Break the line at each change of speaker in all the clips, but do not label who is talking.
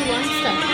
Two one start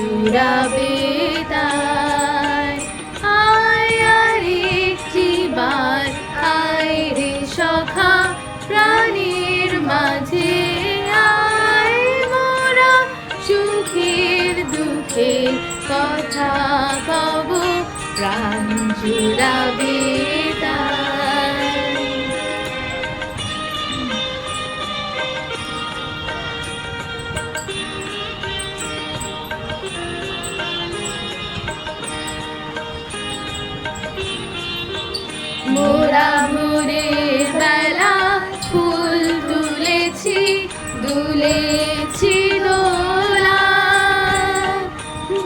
জুড়াবে তাই। প্রাণের মাঝে সুখের কথা কব প্রাণ জুড়াবে দুলেছি দোলা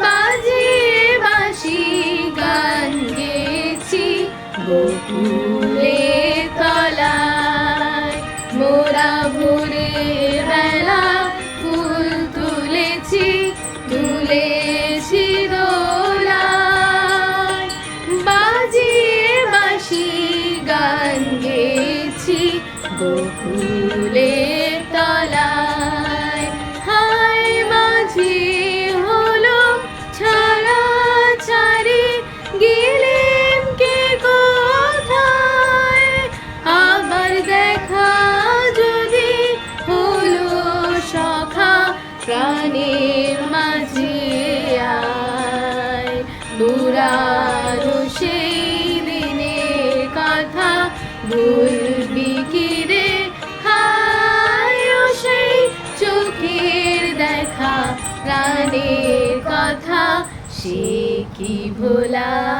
বাজিয়ে বাঁশি গান গেছি বকুলের তলায়। মোরা ভোরের বেলা ফুল তুলেছি তুলেছি দোলায় বাজিয়ে বাঁশি গান গেছি বকুলের প্রাণের মাঝে আয়। সেই দিনের কথা ভুলবি কি রে? হায় সেই চোখের দেখা, প্রাণের কথা সে কি ভোলা?